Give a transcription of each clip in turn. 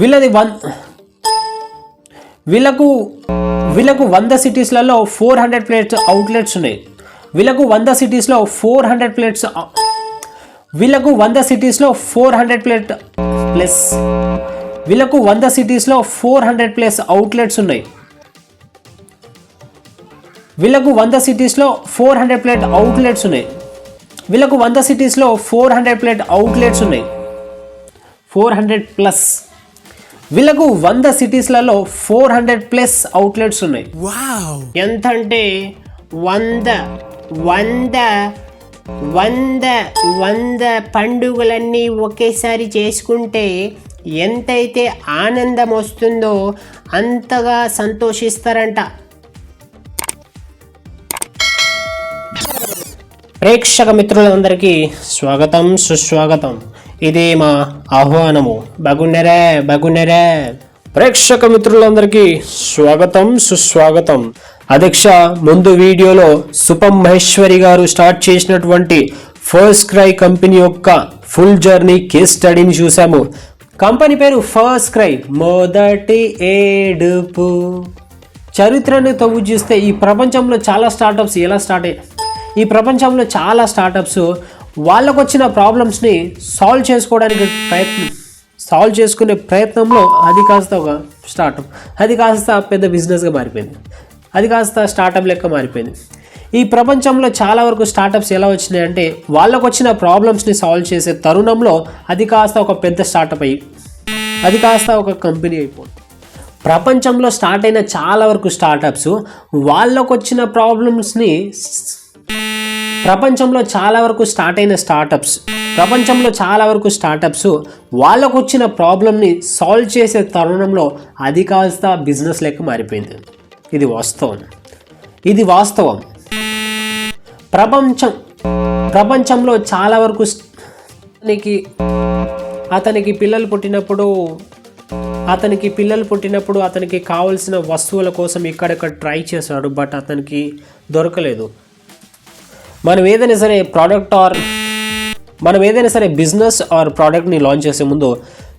వీళ్ళది వన్ వీళ్ళకు వీళ్ళకు వంద సిటీస్లలో ఫోర్ హండ్రెడ్ ప్లేట్స్ అవుట్లెట్స్ ఉన్నాయి. వీళ్ళకు వంద సిటీస్లో ఫోర్ హండ్రెడ్ ప్లేట్స్ వీళ్ళకు వంద సిటీస్లో ఫోర్ హండ్రెడ్ ప్లేట్ ప్లస్. వీళ్ళకు వంద సిటీస్లో ఫోర్ హండ్రెడ్ ప్లస్ అవుట్లెట్స్ ఉన్నాయి. వీళ్ళకు వంద సిటీస్లో ఫోర్ హండ్రెడ్ ప్లేట్ అవుట్లెట్స్ ఉన్నాయి. వీళ్ళకు వంద సిటీస్లో ఫోర్ హండ్రెడ్ ప్లేట్ అవుట్లెట్స్ ఉన్నాయి. Four hundred plus. వీళ్ళకు వంద సిటీస్లలో ఫోర్ హండ్రెడ్ ప్లస్ అవుట్లెట్స్ ఉన్నాయి. ఎంత అంటే వంద వంద వంద వంద పండుగలన్నీ ఒకేసారి చేసుకుంటే ఎంతైతే ఆనందం వస్తుందో అంతగా సంతోషిస్తారంట. ప్రేక్షక మిత్రులందరికీ స్వాగతం సుస్వాగతం. ఇది మా ఆహ్వానము? బగుండెరే బగుండెరే ప్రేక్షక మిత్రులందరికీ స్వాగతం సుస్వాగతం. అధ్యక్ష ముందు వీడియోలో సుపం మహేశ్వరి గారు స్టార్ట్ చేసినటువంటి ఫస్ట్ క్రై కంపెనీ యొక్క ఫుల్ జర్నీ కేస్ స్టడీని చూసాము కంపెనీ పేరు ఫస్ట్ క్రై మొదటి ఏడుపు. చరిత్రను తవ్వు చూస్తే ఈ ప్రపంచంలో చాలా స్టార్టప్స్ ఎలా స్టార్ట్ అయ్యాయి? ఈ ప్రపంచంలో చాలా స్టార్టప్స్ వాళ్ళకు వచ్చిన ప్రాబ్లమ్స్ని సాల్వ్ చేసుకోవడానికి ప్రయత్నం సాల్వ్ చేసుకునే ప్రయత్నంలో అది కాస్త ఒక స్టార్టప్ అది కాస్త పెద్ద బిజినెస్గా మారిపోయింది అది కాస్త స్టార్టప్ లెక్క మారిపోయింది. ఈ ప్రపంచంలో చాలా వరకు స్టార్టప్స్ ఎలా వచ్చినాయి అంటే వాళ్ళకు వచ్చిన ప్రాబ్లమ్స్ని సాల్వ్ చేసే తరుణంలో అది కాస్త ఒక పెద్ద స్టార్టప్ అయ్యి అది కాస్త ఒక కంపెనీ అయిపోతుంది ప్రపంచంలో స్టార్ట్ అయిన చాలా వరకు స్టార్టప్స్ వాళ్ళకు వచ్చిన ప్రాబ్లమ్స్ని ప్రపంచంలో చాలా వరకు స్టార్ట్ అయిన స్టార్టప్స్ ప్రపంచంలో చాలా వరకు స్టార్టప్స్ వాళ్ళకు వచ్చిన ప్రాబ్లమ్ని సాల్వ్ చేసే తరుణంలో అది కాస్త బిజినెస్ లెక్క మారిపోయింది. ఇది వాస్తవం. ఇది వాస్తవం. ప్రపంచం ప్రపంచంలో చాలా వరకు అతనికి అతనికి పిల్లలు పుట్టినప్పుడు అతనికి పిల్లలు పుట్టినప్పుడు అతనికి కావలసిన వస్తువుల కోసం ఇక్కడక్కడ ట్రై చేశాడు బట్ అతనికి దొరకలేదు. మనం ఏదైనా సరే ప్రోడక్ట్ ఆర్ మనం ఏదైనా సరే బిజినెస్ ఆర్ ప్రోడక్ట్ని లాంచ్ చేసే ముందు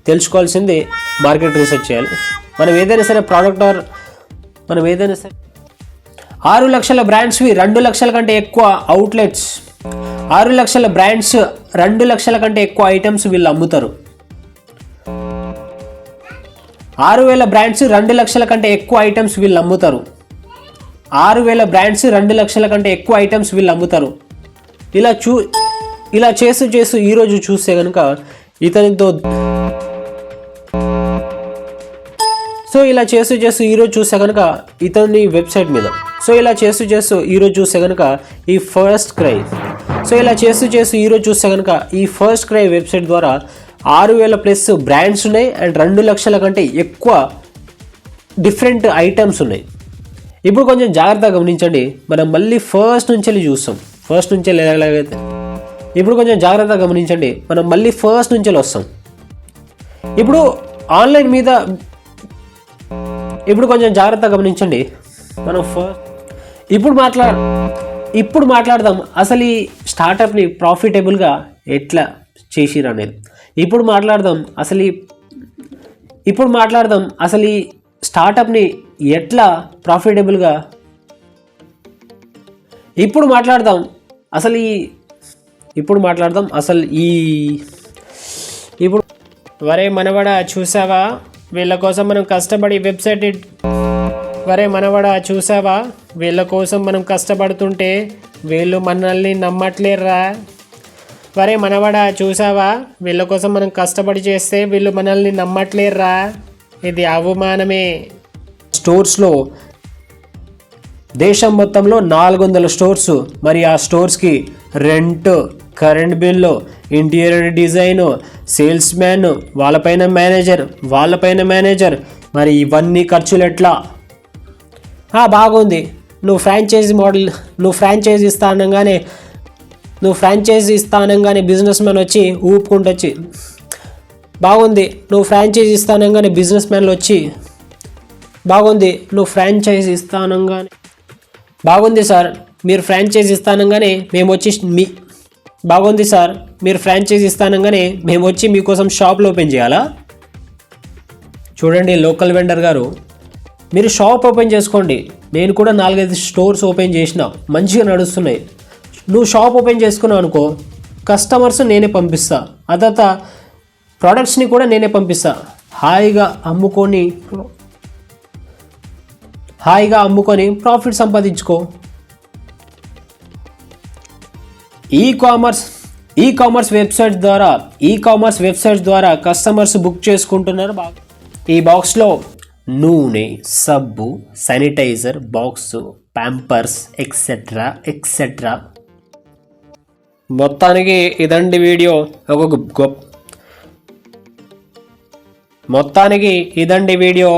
తెలుసుకోవాల్సింది మార్కెట్ రీసెర్చ్ చేయాలి. మనం ఏదైనా సరే ప్రోడక్ట్ ఆర్ మనం ఏదైనా సరే ఆరు లక్షల బ్రాండ్స్వి రెండు లక్షల కంటే ఎక్కువ అవుట్లెట్స్ ఆరు లక్షల బ్రాండ్స్ రెండు లక్షల కంటే ఎక్కువ ఐటమ్స్ వీళ్ళు అమ్ముతారు. ఆరు వేల బ్రాండ్స్ రెండు లక్షల కంటే ఎక్కువ ఐటమ్స్ వీళ్ళు అమ్ముతారు. ఆరు వేల బ్రాండ్స్ రెండు లక్షల కంటే ఎక్కువ ఐటమ్స్ వీళ్ళు అమ్ముతారు. ఇలా చూ ఇలా చేస్తూ చేస్తూ ఈరోజు చూస్తే కనుక ఇతనితో సో ఇలా చేస్తూ చేస్తూ ఈరోజు చూస్తే కనుక ఇతని వెబ్సైట్ మీద. సో ఇలా చేస్తూ చేస్తూ ఈరోజు చూస్తే కనుక ఈ ఫస్ట్ క్రై. సో ఇలా చేస్తూ చేస్తూ ఈరోజు చూస్తే కనుక ఈ ఫస్ట్ క్రై వెబ్సైట్ ద్వారా ఆరు వేల ప్లస్ బ్రాండ్స్ ఉన్నాయి అండ్ రెండు లక్షల కంటే ఎక్కువ డిఫరెంట్ ఐటమ్స్ ఉన్నాయి. ఇప్పుడు కొంచెం జాగ్రత్తగా గమనించండి. మనం మళ్ళీ ఫస్ట్ నుంచి వెళ్ళి చూస్తాం. ఫస్ట్ నుంచి ఎలాగైతే ఇప్పుడు కొంచెం జాగ్రత్తగా గమనించండి. మనం మళ్ళీ ఫస్ట్ నుంచి వస్తాం. ఇప్పుడు ఆన్లైన్ మీద ఇప్పుడు కొంచెం జాగ్రత్తగా గమనించండి. మనం ఫస్ట్ ఇప్పుడు మాట్లా ఇప్పుడు మాట్లాడదాం. అసలు ఈ స్టార్టప్ని ప్రాఫిటబుల్గా ఎట్లా చేసిరు అనేది. ఇప్పుడు మాట్లాడదాం. అసలు ఇప్పుడు మాట్లాడదాం. అసలు ఈ స్టార్టప్ని ఎట్లా ప్రాఫిటబుల్గా ఇప్పుడు మాట్లాడదాం. అసలు ఈ ఇప్పుడు మాట్లాడదాం. అసలు ఈ ఇప్పుడు వరే మనవడ చూసావా? వీళ్ళ కోసం మనం కష్టపడి వెబ్సైట్ వరే మనవడ చూసావా? వీళ్ళ కోసం మనం కష్టపడుతుంటే వీళ్ళు మనల్ని నమ్మట్లేరా వరే మనవడా చూసావా? వీళ్ళ కోసం మనం కష్టపడి చేస్తే వీళ్ళు మనల్ని నమ్మట్లేర్రా. ఇది అవమానమే. స్టోర్స్లో దేశం మొత్తంలో నాలుగు వందల స్టోర్స్. మరి ఆ స్టోర్స్కి rent current bill interior design salesman వాళ్ళపైన మేనేజర్ వాళ్ళపైన మేనేజర్. మరి ఇవన్నీ ఖర్చులు ఎట్లా? బాగుంది. నువ్వు ఫ్రాంచైజీ మోడల్ నువ్వు ఫ్రాంచైజీ ఇస్తా నువ్వు ఫ్రాంచైజీ ఇస్తా బిజినెస్ మ్యాన్ వచ్చి ఊపుకుంటొచ్చి. బాగుంది. నువ్వు ఫ్రాంచైజీ ఇస్తానంగానే బిజినెస్ మ్యాన్లు వచ్చి బాగుంది. నువ్వు ఫ్రాంచైజ్ ఇస్తానంగానే. బాగుంది సార్. మీరు ఫ్రాంచైజ్ ఇస్తానంగానే మేము వచ్చి మీ బాగుంది సార్. మీరు ఫ్రాంచైజ్ ఇస్తానంగానే మేము వచ్చి మీకోసం షాప్లు ఓపెన్ చేయాలా? చూడండి లోకల్ వెండర్ గారు. మీరు షాప్ ఓపెన్ చేసుకోండి. నేను కూడా నాలుగైదు స్టోర్స్ ఓపెన్ చేసిన. మంచిగా నడుస్తున్నాయి. నువ్వు షాప్ ఓపెన్ చేసుకున్నావు అనుకో కస్టమర్స్ నేనే పంపిస్తా. ఆ తర్వాత ప్రోడక్ట్స్ని కూడా నేనే పంపిస్తా. హాయిగా అమ్ముకొని హాయిగా అమ్ముకొని ప్రాఫిట్ సంపాదించుకో. ఈ కామర్స్ ఈ కామర్స్ వెబ్సైట్ ద్వారా ఈ కామర్స్ వెబ్సైట్ ద్వారా కస్టమర్స్ బుక్ చేసుకుంటున్నారు బాగా ఈ బాక్స్లో నూనె సబ్బు sanitiser box Pampers etcetera etcetera మొత్తానికి ఇదండి వీడియో. ఒక గొప్ప మొత్తానికి ఇదండి వీడియో.